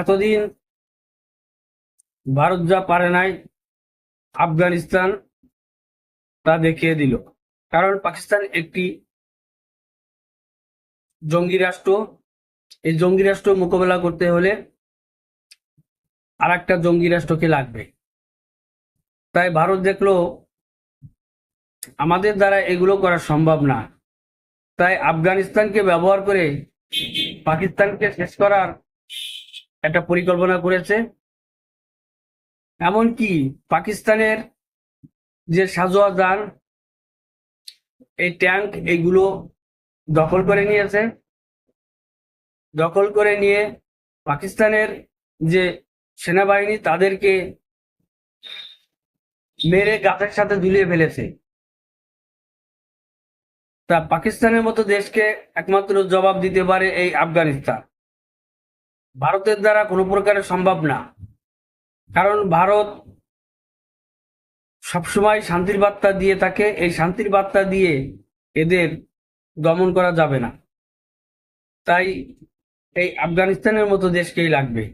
এতদিন ভারত যা পারে নাই, আফগানিস্তান তা দেখিয়ে দিল। কারণ পাকিস্তান একটি জঙ্গি রাষ্ট্র। এই জঙ্গি রাষ্ট্র মোকাবেলা করতে হলে আর একটা জঙ্গি রাষ্ট্রকে লাগবে। তাই ভারত দেখল, আমাদের দ্বারা এগুলো করা সম্ভব না। তাই আফগানিস্তানকে ব্যবহার করে পাকিস্তানকে শেষ করার একটা পরিকল্পনা করেছে। এমনকি পাকিস্তানের যে সাজোয়া সাজোয়াদান এই ট্যাঙ্ক এগুলো দখল করে নিয়েছে। দখল করে নিয়ে পাকিস্তানের যে সেনাবাহিনী তাদেরকে মেরে গাছের সাথে ঝুলিয়ে ফেলেছে। তা পাকিস্তানের মতো দেশকে একমাত্র জবাব দিতে পারে এই আফগানিস্তান। ভারতের দ্বারা কোনো প্রকারে সম্ভব না। কারণ ভারত সবসময় শান্তির বার্তা দিয়ে থাকে, এই শান্তির বার্তা দিয়ে এদের দমন করা যাবে না। তাই এই আফগানিস্তানের মতো দেশকেই লাগবে।